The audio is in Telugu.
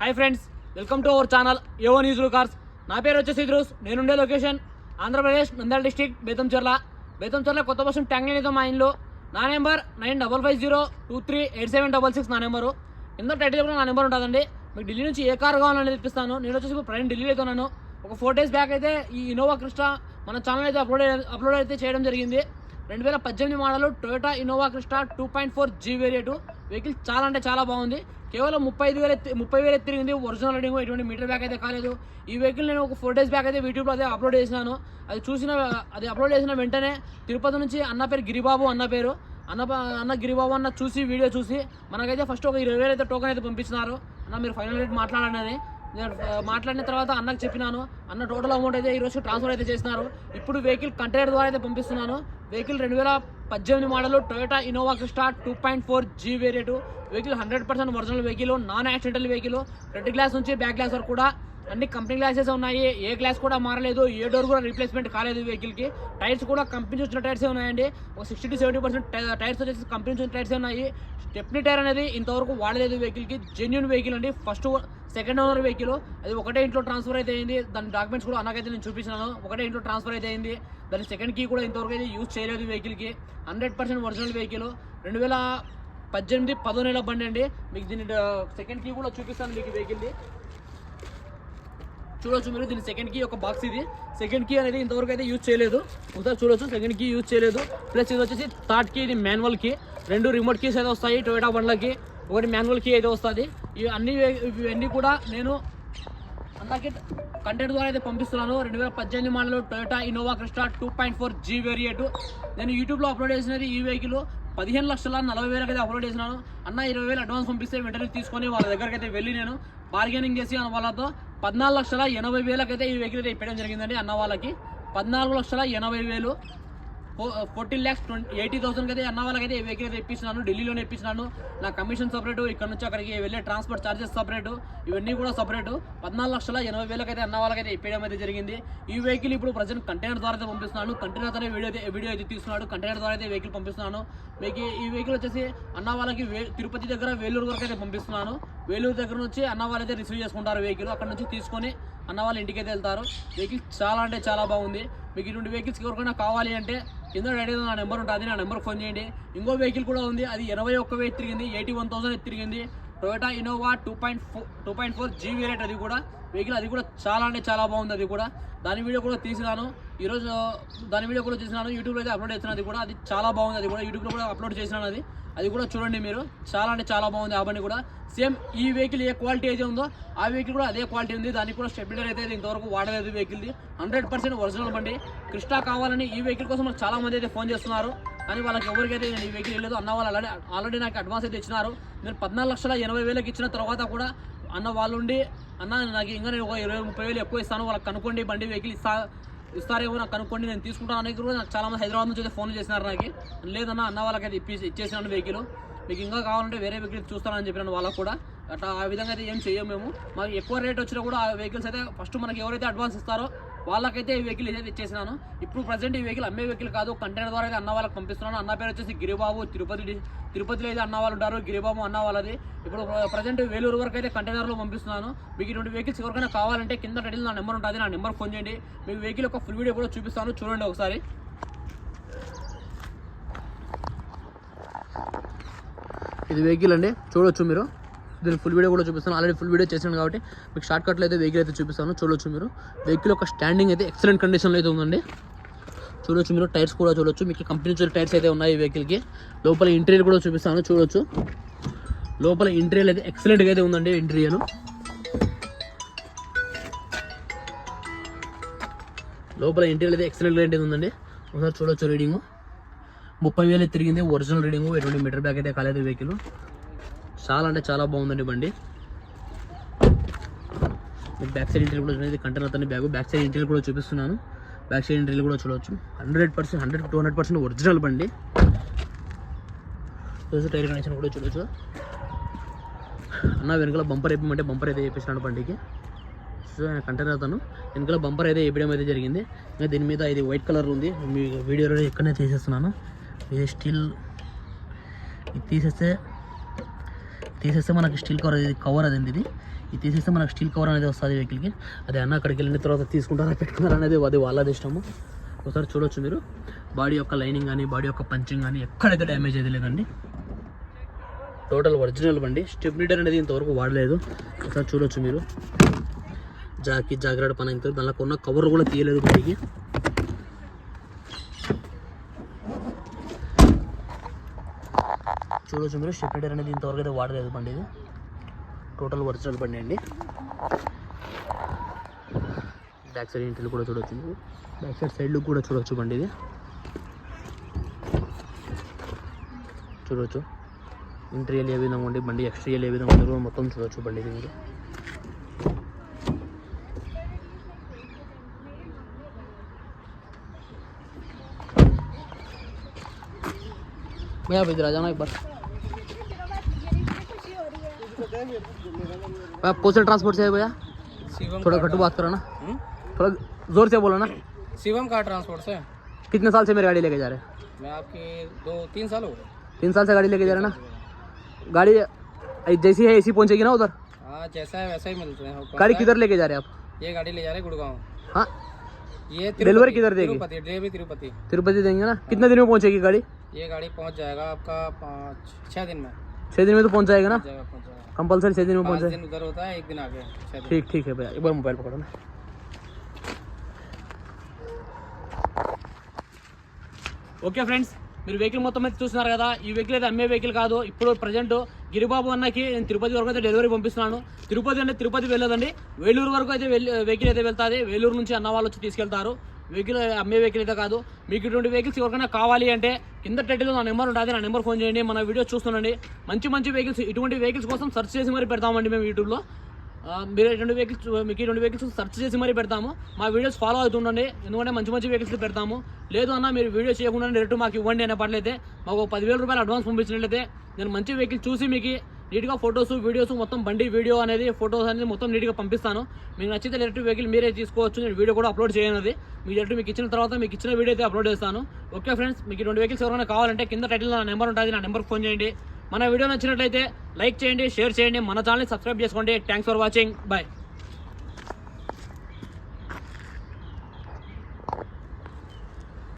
Hi friends welcome to our channel ఏవో న్యూస్ కార్స్. నా పేరు వచ్చేసి ఇద్రూస్ నేనుండే లొకేషన్ ఆంధ్రప్రదేశ్ నంద్యాల డిస్టిక్ బేతంచర్ల బేతంచర్ల కొత్త బస్సు ట్యాంక్ అయితే మా ఇంట్లో నా number nine double five zero two three eight seven double six నా నెంబరు. ఎంతో టైటిల్ కూడా నా నెంబర్ ఉంటుందండి. మీకు ఢిల్లీ నుంచి ఏ కార్ కావాలని తెప్పిస్తాను. నేను వచ్చేసి ఇప్పుడు ప్రజెంట్ ఢిల్లీలో అయితే ఉన్నాను. ఒక ఫోర్ డేస్ బ్యాక్ అయితే ఈ ఇన్నోవా క్రిస్టా మన ఛానల్ అయితే అప్లోడ్ అప్లోడ్ అయితే చేయడం జరిగింది. రెండు వేల పద్దెనిమిది model Toyota Innova Crysta two point four G variant vehicle చాలా అంటే చాలా బాగుంది. కేవలం ముప్పై ఐదు వేల ముప్పై వేలు తిరిగింది ఒరిజినల్ రీడింగ్ ఎటువంటి మీటర్ బ్యాక్ అయితే కాలేదు. ఈ వెహికల్ నేను ఒక ఫోర్ డేస్ బ్యాక్ అయితే యూట్యూబ్లో అదే అప్లోడ్ చేసినాను. అది చూసిన అది అప్లోడ్ చేసిన వెంటనే తిరుపతి నుంచి అన్న పేరు గిరిబాబు అన్న పేరు. అన్న అన్న గిరిబాబు అన్న చూసి వీడియో చూసి మనకైతే ఫస్ట్ ఒక ఇరవై వేలు అయితే టోకెన్ అయితే పంపించినారు అన్న మీరు ఫైనల్ రేట్ మాట్లాడండి అని నేను మాట్లాడిన తర్వాత అన్నకు చెప్పినాను. అన్న టోటల్ అమౌంట్ అయితే ఈరోజు ట్రాన్స్ఫర్ అయితే చేసినారు. ఇప్పుడు వెహికల్ కంటైనర్ ద్వారా అయితే పంపిస్తున్నాను. వెహికల్ రెండు వేల పద్దెనిమిది model Toyota Innova Crysta two point four G variant vehicle hundred percent original vehicle non accidental vehicle front glass నుంచి బ్యాక్ గ్లాస్ వరకు కూడా అన్ని కంపెనీ గ్లాసెస్ ఉన్నాయి. ఏ గ్లాస్ కూడా మారలేదు. ఏ డోర్ కూడా రీప్లేస్మెంట్ కాలేదు వెహికల్కి టైర్స్ కూడా కంపెనీ వచ్చిన టైర్స్ ఉన్నాయండి. ఒక sixty to seventy percent tyres వచ్చేసి కంపెనీ వచ్చిన టైర్స్ ఉన్నాయి. స్టెప్నీ టైర్ అనేది ఇంతవరకు వాడలేదు వెహికల్కి జెన్యున్ వెహికల్ అండి. ఫస్ట్ సెకండ్ ఓనర్ వెహికల్ అది ఒకటే ఇంట్లో ట్రాన్స్ఫర్ అయితే అయింది. దాని డాక్యుమెంట్స్ కూడా అలాగైతే నేను చూపించినాను ఒకటే ఇంట్లో ట్రాన్స్ఫర్ అయితే అయింది. దాని సెకండ్ కీ కూడా ఇంతవరకు అయితే యూజ్ చేయలేదు వెహికల్కి హండ్రెడ్ పర్సెంట్ ఒరిజినల్ వెహికల్ రెండు వేల పద్దెనిమిది పదో నెల బండి అండి. మీకు దీని సెకండ్ కీ కూడా చూపిస్తాను మీకు వెహికల్ది చూడొచ్చు మీరు దీని సెకండ్ కీ ఒక బాక్స్ ఇది. సెకండ్ కీ అనేది ఇంతవరకు అయితే యూజ్ చేయలేదు. ఒకసారి చూడొచ్చు సెకండ్ కీ యూజ్ చేయలేదు. ప్లస్ ఇది వచ్చేసి థర్డ్ కీ ఇది మాన్యువల్ కీ రెండు రిమోట్ కీస్ అయితే వస్తాయి టొయోటా బండ్లకి ఒకటి మాన్యువల్ కీ అయితే వస్తుంది. ఇవి అన్ని ఇవన్నీ కూడా నేను అన్నకి కంటెంట్ ద్వారా అయితే పంపిస్తున్నాను. రెండు వేల పద్దెనిమిది model Toyota Innova Crysta two point four G variant నేను యూట్యూబ్లో అప్లోడ్ చేసినది ఈ వెహికల్ పదిహేను లక్షల నలభై వేలకి అయితే అప్లోడ్ చేసినాను. అన్న ఇరవై వేలు అడ్వాన్స్ పంపిస్తే వెంటనే తీసుకొని వాళ్ళ దగ్గరికి అయితే వెళ్ళి నేను బార్గెనింగ్ చేసి అని వాళ్ళతో పద్నాలుగు లక్షల ఎనభై వేలకైతే ఈ వెహికల్ అయితే ఇప్పడం జరిగిందండి అన్న వాళ్ళకి. పద్నాలుగు లక్షల ఎనభై వేలు ఫోర్టీన్ ల్యాక్స్ ట్వంటీ ఎయిటీ థౌసండ్కి అయితే అన్న వాళ్ళకైతే వెహికల్ అయితే ఇప్పించినాను ఢిల్లీలోనే ఇప్పించినాను నా కమిషన్ సపరేటు ఇక్కడ నుంచి అక్కడికి వెళ్ళే ట్రాన్స్పోర్ట్ చార్జెస్ సపరేటు ఇవన్నీ కూడా సపరేటు పద్నాలుగు లక్షల ఎనభై వేలకైతే అన్న వాళ్ళకైతే ఇప్పేయడం అయితే జరిగింది. ఈ వెహికల్ ఇప్పుడు ప్రజెంట్ కంటైనర్ ద్వారా అయితే పంపిస్తున్నాను. కంటైనర్ ద్వారా వీడియో అయితే వీడియో అయితే తీస్తున్నాడు. కంటైనర్ ద్వారా అయితే వెహికల్ పంపిస్తున్నాను. మీకు ఈ వెహికల్ వచ్చేసి అన్న వాళ్ళకి తిరుపతి దగ్గర వేలూరు వరకు అయితే పంపిస్తున్నాను. వేలూరు దగ్గర నుంచి అన్న వాళ్ళు అయితే రిసీవ్ చేసుకుంటారు వెహికల్ అక్కడ నుంచి తీసుకొని అన్న వాళ్ళ ఇంటికి అయితే వెళ్తారు. వెహికల్ చాలా అంటే చాలా బాగుంది. మీకు ఇటువంటి వెహికల్స్ ఎవరికైనా కావాలి అంటే కింద అడిగిన నా నెంబర్ ఉంటుంది నా నెంబర్ ఫోన్ చేయండి. ఇంకో వెహికల్ కూడా ఉంది అది ఇరవై ఒక్క వెయిట్ తిరిగింది ఎయిటీ వన్ థౌసండ్ తిరిగింది. Toyota Innova two point four two point four G variant అది కూడా. వెహికల్ అది కూడా చాలా అంటే చాలా బాగుంది అది కూడా. దాని వీడియో కూడా తీసినాను. ఈరోజు దాని వీడియో కూడా చేసినాను. యూట్యూబ్లో అయితే అప్లోడ్ చేసినాను అది కూడా. అది చాలా బాగుంది అది కూడా. యూట్యూబ్లో కూడా అప్లోడ్ చేసినాను అది. అది కూడా చూడండి మీరు. చాలా అంటే చాలా బాగుంది ఆ బండి కూడా. సేమ్ ఈ వెహికల్ ఏ క్వాలిటీ అయితే ఉందో ఆ వెహికల్ కూడా అదే క్వాలిటీ ఉంది. దానికి కూడా స్టెబిలిటర్ అయితే ఇంతవరకు వాడలేదు వెహికల్ది హండ్రెడ్ పర్సెంట్ ఒరిజినల్ బండి. క్రిస్టా కావాలని ఈ వెహికల్ కోసం చాలా మంది అయితే ఫోన్ చేస్తున్నారు. కానీ వాళ్ళకి ఎవరికైతే నేను ఈ వెహికల్ వెళ్ళలేదు అన్న వాళ్ళు ఆల్రెడీ ఆల్రెడీ నాకు అడ్వాన్స్ అయితే ఇచ్చినారు. నేను పద్నాలుగు లక్షల ఎనభై వేలకు ఇచ్చిన తర్వాత కూడా అన్న వాళ్ళు ఉండి అన్న నాకు ఇంకా నేను ఒక ఇరవై ముప్పై వేలు ఎక్కువ ఇస్తాను వాళ్ళకి కనుక్కోండి బండి వెహికల్ ఇస్తా ఇస్తారేమో నాకు కనుక్కోండి నేను తీసుకుంటాను అనేక కూడా నాకు చాలామంది హైదరాబాద్ నుంచి అయితే ఫోన్ చేసినారు నాకు. లేదన్న అన్న వాళ్ళకైతే ఇప్పి ఇచ్చేసినాను వెహికల్. మీకు ఇంకా కావాలంటే వేరే వెహికల్ చూస్తానని చెప్పినాను వాళ్ళకు కూడా. అట్లా ఆ విధంగా అయితే ఏం చేయము మేము. మాకు ఎక్కువ రేట్ వచ్చినా కూడా ఆ వెహికల్స్ అయితే ఫస్ట్ మనకి ఎవరైతే అడ్వాన్స్ ఇస్తారో వాళ్ళకైతే ఈ వెహికల్ అయితే ఇచ్చేసినాను. ఇప్పుడు ప్రజెంట్ ఈ వెహికల్ అమ్మే వెహికల్ కాదు కంటైనర్ ద్వారా అయితే అన్న వాళ్ళకి పంపిస్తున్నాను. అన్న పేరు వచ్చేసి గిరిబాబు తిరుపతి తిరుపతిలో అయితే అన్న వాళ్ళు ఉంటారు గిరిబాబు అన్న వాళ్ళది. ఇప్పుడు ప్రజెంట్ వేలూరు వరకు అయితే కంటైనర్లో పంపిస్తున్నాను. మీకు ఇటువంటి వెహికల్స్ ఎవరికైనా కావాలంటే కింద టైటిల్ నా నెంబర్ ఉంటుంది నా నెంబర్ ఫోన్ చేయండి. మీకు వెహికల్ యొక్క ఫుల్ వీడియో కూడా చూపిస్తాను చూడండి ఒకసారి. ఇది వెహికల్ అండి చూడొచ్చు మీరు. దీని ఫుల్ వీడియో కూడా చూపిస్తాను. ఆల్రెడీ ఫుల్ వీడియో చేసాను కాబట్టి మీకు షార్ట్ కట్లో అయితే వెహికల్ అయితే చూపిస్తాను. చూడొచ్చు మీరు. వెహికల్ యొక్క స్టాండింగ్ అయితే ఎక్సలెంట్ కండిషన్లో అయితే ఉందండి. చూడొచ్చు మీరు. టైర్స్ కూడా చూడొచ్చు. మీకు కంపెనీ నుంచి టైర్స్ అయితే ఉన్నాయి ఈ వెహికల్కి లోపల ఇంటీరియర్ కూడా చూపిస్తాను. చూడొచ్చు. లోపల ఇంటీరియర్ అయితే ఎక్సలెంట్గా అయితే ఉందండి ఇంటీరియర్ లోపల ఇంటీరియర్ అయితే ఎక్సలెంట్ అయితే ఉందండి. ఒకసారి చూడొచ్చు రీడింగ్. ముప్పై వేలు తిరిగింది. Original reading. ఎటువంటి మీటర్ బ్యాక్ అయితే కాలేదు వెహికల్ చాలా అంటే చాలా బాగుందండి బండి. మీకు బ్యాక్ సైడ్ ఇంటీరియర్ కూడా చూడండి కంటైనర్ అతని బ్యాగ్ బ్యాక్ సైడ్ ఇంటీరియర్ కూడా చూపిస్తున్నాను. బ్యాక్ సైడ్ ఇంటీరియర్ కూడా చూడవచ్చు hundred percent hundred two hundred percent original బండి. చూసి టైర్ కనెక్షన్ కూడా చూడొచ్చు. అన్న వెనకాల బంపర్ వేయమంటే బంపర్ అయితే వేపించినాడు బండికి. సో ఆయన కంటైనర్ అతను వెనకాల బంపర్ అయితే వేయడం అయితే జరిగింది. ఇంకా దీని మీద ఇది వైట్ కలర్ ఉంది. మీ వీడియోలో ఎక్కడనే తీసేస్తున్నాను. ఇది స్టిల్ ఇది తీసేస్తే తీసేస్తే మనకి స్టీల్ కవర్ ఇది కవర్ అది ఇది? ఇది తీసేస్తే మనకు స్టీల్ కవర్ అనేది వస్తుంది వెహికల్కి అదే అన్న అక్కడికి వెళ్ళిన తర్వాత తీసుకుంటారా పెట్టుకుంటారా అనేది అది వాళ్ళది ఇష్టము. ఒకసారి చూడొచ్చు మీరు. బాడీ యొక్క లైనింగ్ కానీ బాడీ యొక్క పంచింగ్ కానీ ఎక్కడైతే డ్యామేజ్ అయితే లేదండి. టోటల్ ఒరిజినల్ బండి. స్టెప్ లీడర్ అనేది ఇంతవరకు వాడలేదు. ఒకసారి చూడొచ్చు మీరు. జాకి జాగ్రత్త పని అయితే దానిలో ఉన్న కవర్ కూడా తీయలేదు బండికి. చూడొచ్చు మీరు స్టెప్ లీడర్ అనేది ఇంతవరకు అయితే వాడలేదు బండి ఇది టోటల్ ఒరిజినల్ బండి అండి బ్యాక్ సైడ్ ఇంటిని కూడా చూడొచ్చు మీరు బ్యాక్ సైడ్ సైడ్లు కూడా చూడొచ్చు బండి ఇది చూడొచ్చు ఇంటీరియల్ ఏ విధంగా ఉండి బండి ఎక్స్టీరియల్ ఏ విధంగా ఉందో మొత్తం చూడొచ్చు బండి ఇది మీరు भैया आप इधर आ जाना एक बार भैया पोस्टल ट्रांसपोर्ट से है भैया? शिवम थोड़ा घटू बात करो ना। थोड़ा ज़ोर से बोलो ना। शिवम कार ट्रांसपोर्ट से? कितने साल से मेरी गाड़ी लेके जा रहे हैं? मैं आपकी दो तीन साल हो गए। तीन साल से गाड़ी लेके जा रहे हैं ना? गाड़ी जैसी है ऐसी पहुंचेगी ना उधर? हाँ जैसा है वैसा ही मिलते हैं। गाड़ी किधर लेके जा रहे हैं आप? ये गाड़ी ले जा रहे हैं गुड़गांव। हाँ। ये डिलीवरी किधर देगी? तिरुपति तिरुपति। तिरुपति देंगे ना? कितने दिन में पहुंचेगी गाड़ी? ये गाड़ी पहुँच जाएगा आपका पाँच छः दिन में। छः दिन में तो पहुंच जाएगा ना जाएगा पहुंच जाएगा कंपलसरी छः दिन में पहुंच पाँच जाए दिन उधर होता है एक दिन आगे छः दिन ठीक ठीक है भैया एक बार मोबाइल पकड़ो ना ఓకే ఫ్రెండ్స్ మీరు వెహికల్ మొత్తం అయితే చూస్తున్నారు కదా ఈ వెహికల్ అయితే అమ్మే వెహికల్ కాదు ఇప్పుడు ప్రజెంట్ గిరిబాబు అన్నకి నేను తిరుపతి వరకు అయితే డెలివరీ పంపిస్తున్నాను తిరుపతి అంటే తిరుపతి వెళ్ళదండి వేలూరు వరకు అయితే వెళ్ళి వెహికల్ అయితే వెళ్తుంది వేలూరు నుంచి అన్న వాళ్ళు వచ్చి తీసుకెళ్తారు వెహికల్ అమ్మే వెహికల్ అయితే కాదు. మీకు ఇటువంటి వెహికల్స్ ఎవరికైనా కావాలి అంటే కింద టైటిల్లో నా నెంబర్ ఉంటుంది నా నెంబర్ ఫోన్ చేయండి మన వీడియో చూస్తుండండి. మంచి మంచి వెహికల్స్ ఇటువంటి వెహికల్స్ కోసం సెర్చ్ చేసి మరి పెడతామండి మేము యూట్యూబ్లో మీరు రెండు వెహికల్స్ మీకు ఈ రెండు వెహికల్స్ సెర్చ్ చేసి మరీ పెడతాము. మా వీడియోస్ ఫాలో అవుతుండండి. ఎందుకంటే మంచి మంచి వెహికల్స్ పెడతాము. లేదు అన్న మీరు వీడియో చేయకుండా డైరెక్ట్ మాకు ఇవ్వండి అనే పట్లయితే మాకు ఒక పదివేల రూపాయలు అడ్వాన్స్ పంపించినట్లయితే నేను మంచి వెహికల్ చూసి మీకు నీట్గా ఫొటోస్ వీడియోస్ మొత్తం బండి వీడియో అనేది ఫొటోస్ అనేది మొత్తం నీట్గా పంపిస్తాను. మీకు నచ్చితే ఎలక్ట్రిక్ వెహికల్ మీరే తీసుకోవచ్చు. నేను వీడియో కూడా అప్లోడ్ చేయనది. మీకు ఎలక్ట్రిక్ మీకు ఇచ్చిన తర్వాత మీకు ఇచ్చిన వీడియో అయితే అప్లోడ్ చేస్తాను. ఓకే ఫ్రెండ్స్ మీకు రెండు వెహికల్స్ ఎవరైనా కావాలంటే కింద టైటిల్ నా నెంబర్ ఉంటుంది. నా నెంబర్కి ఫోన్ చేయండి. మన వీడియో నచ్చినట్లయితే లైక్ చేయండి షేర్ చేయండి. మన ఛానల్ని సబ్స్క్రైబ్ చేసుకోండి. Thanks for watching bye